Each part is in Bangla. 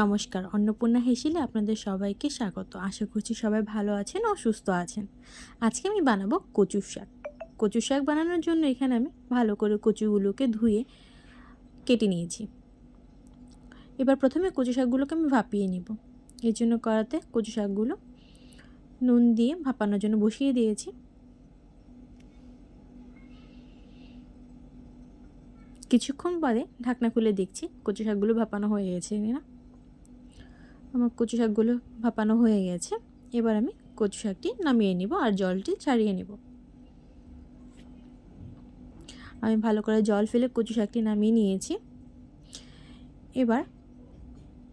নমস্কার, অন্নপূর্ণা হেসিলে আপনাদের সবাইকে স্বাগত। আশা করছি সবাই ভালো আছেন ও সুস্থ আছেন। আজকে আমি বানাবো কচু শাক। কচু শাক বানানোর জন্য এখানে আমি ভালো করে কচুগুলোকে ধুয়ে কেটে নিয়েছি। এবার প্রথমে কচু শাকগুলোকে আমি ভাপিয়ে নিব। এর জন্য কড়াতে কচু শাকগুলো নুন দিয়ে ভাপানোর জন্য বসিয়ে দিয়েছি। কিছুক্ষণ পরে ঢাকনা খুলে দেখছি কচু শাকগুলো ভাপানো হয়ে গেছে না। আমার কচু শাকগুলো ভাপানো হয়ে গেছে। এবার আমি কচু শাকটি নামিয়ে নিব আর জলটি ছাড়িয়ে নিব। আমি ভালো করে জল ফেলে কচু শাকটি নামিয়ে নিয়েছি। এবার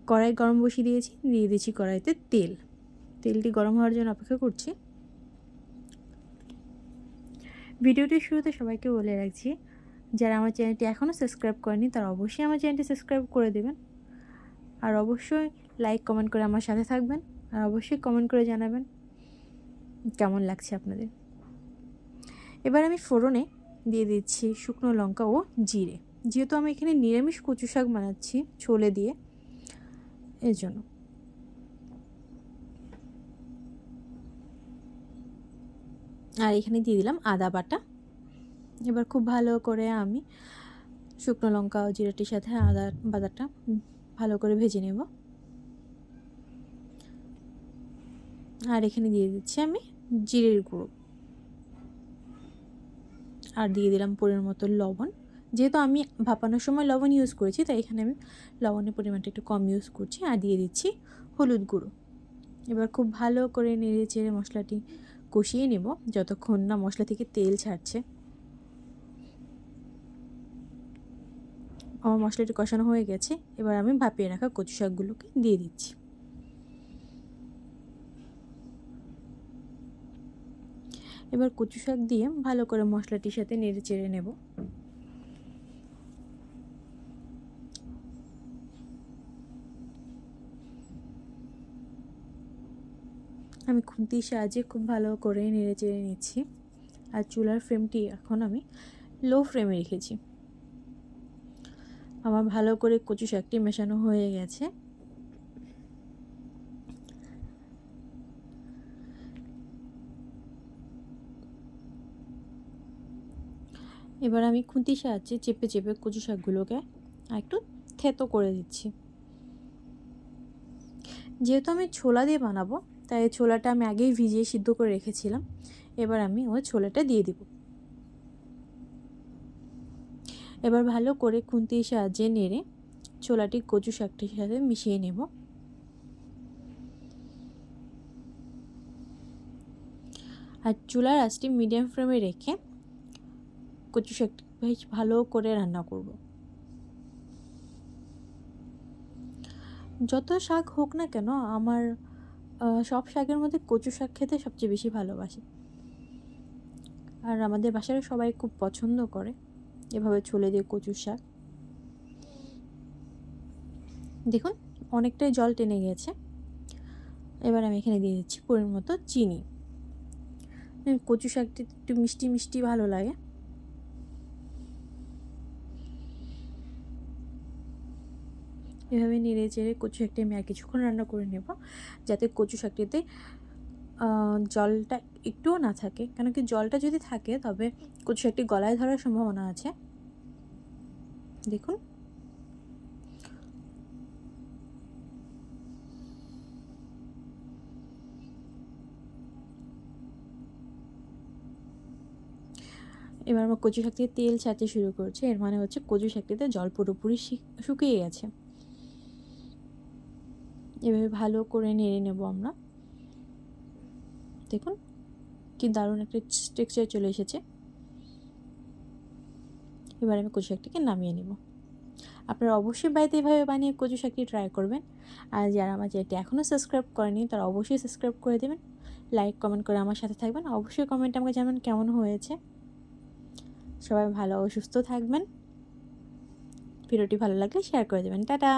কড়াই গরম বসিয়ে দিয়েছি, দিয়ে দিয়েছি কড়াইতে তেল। তেলটি গরম হওয়ার জন্য অপেক্ষা করছি। ভিডিওটির শুরুতে সবাইকে বলে রাখছি যারা আমার চ্যানেলটি এখনও সাবস্ক্রাইব করেনি, তারা অবশ্যই আমার চ্যানেলটি সাবস্ক্রাইব করে দেবেন। আর অবশ্যই লাইক, কমেন্ট করে আমার সাথে থাকবেন। আর অবশ্যই কমেন্ট করে জানাবেন কেমন লাগছে আপনাদের। এবার আমি ফোড়নে দিয়ে দিচ্ছি শুকনো লঙ্কা ও জিরে। যেহেতু আমি এখানে নিরামিষ কচু শাক বানাচ্ছি ছোলে দিয়ে, এর জন্য। আর এখানে দিয়ে দিলাম আদা বাটা। এবার খুব ভালো করে আমি শুকনো লঙ্কা ও জিরাটির সাথে আদা বাদাটা ভালো করে ভেজে নেব। আর এখানে দিয়ে দিচ্ছি আমি জিরের গুঁড়ো। আর দিয়ে দিলাম পরিমাণ মতো লবণ। যেহেতু আমি ভাপানোর সময় লবণ ইউজ করেছি, তাই এখানে আমি লবণের পরিমাণটা একটু কম ইউজ করছি। আর দিয়ে দিচ্ছি হলুদ গুঁড়ো। এবার খুব ভালো করে নেড়ে চেড়ে মশলাটি কষিয়ে নেব। যতক্ষণ না মশলা থেকে তেল ছাড়ছে। আমার মশলাটি কষানো হয়ে গেছে। এবার আমি ভাপিয়ে রাখা কচু শাকগুলোকে দিয়ে দিচ্ছি। এবার কচু শাক দিয়ে ভালো করে মশলাটির সাথে নেড়ে চেড়ে নেব। আমি খুন্তির সাহায্যে খুব ভালো করে নেড়ে চেড়ে নিচ্ছি। আর চুলার ফ্রেমটি এখন আমি লো ফ্রেমে রেখেছি। আমার ভালো করে কচু শাকটি মেশানো হয়ে গেছে। এবার আমি খুন্তির সাহায্যে চেপে চেপে কচু শাকগুলোকে একটু থেতো করে দিচ্ছি। যেহেতু আমি ছোলা দিয়ে বানাবো, তাই ছোলাটা আমি আগেই ভিজিয়ে সিদ্ধ করে রেখেছিলাম। এবার আমি ওই ছোলাটা দিয়ে দিব। এবার ভালো করে খুন্তির সাহায্যে নেড়ে ছোলাটি কচু শাকটির সাথে মিশিয়ে নেব। আর চুলার আঁচটি মিডিয়াম ফ্লেমে রেখে কচু শাকটি বেশ ভালো করে রান্না করব। যত শাক হোক না কেন আমার সব শাকের মধ্যে কচু শাক খেতে সবচেয়ে বেশি ভালোবাসি। আর আমাদের বাসার সবাই খুব পছন্দ করে। এভাবে ছলে দিয়ে কচুর শাক। দেখুন, অনেকটাই জল টেনে গেছে। এবার আমি এখানে দিয়ে দিচ্ছি পরিমাণ মতো চিনি। কচু শাকটি একটু মিষ্টি মিষ্টি ভালো লাগে। এভাবে নেড়ে চেড়ে কচু শাকটি আমি আর কিছুক্ষণ রান্না করে নেব, যাতে কচু শাকটিতে জলটা একটুও না থাকে। কেন কি জলটা যদি থাকে, তবে কচু শাকটি গলায় ধরার সম্ভাবনা আছে। দেখুন। এবার আমার কচু শাক থেকে তেল ছাড়তে শুরু করছে। এর মানে হচ্ছে কচু শাকটিতে জল পুরোপুরি শুকিয়ে গেছে। এভাবে ভালো করে নেড়ে নেব আমরা। দেখুন, কি দারুণ একটা টেক্সচার চলে এসেছে। এবার আমি কচু শাকটিকে নামিয়ে নেব। আপনারা অবশ্যই বাড়িতে এভাবে বানিয়ে কচু শাকটি ট্রাই করবেন। আর যারা আমার চ্যানেলটি এখনও সাবস্ক্রাইব করেনি তারা অবশ্যই সাবস্ক্রাইব করে দেবেন। লাইক কমেন্ট করে আমার সাথে থাকবেন। অবশ্যই কমেন্ট আমাকে জানাবেন কেমন হয়েছে। সবাই ভালো ও সুস্থ থাকবেন। ভিডিওটি ভালো লাগলে শেয়ার করে দেবেন। টাটা!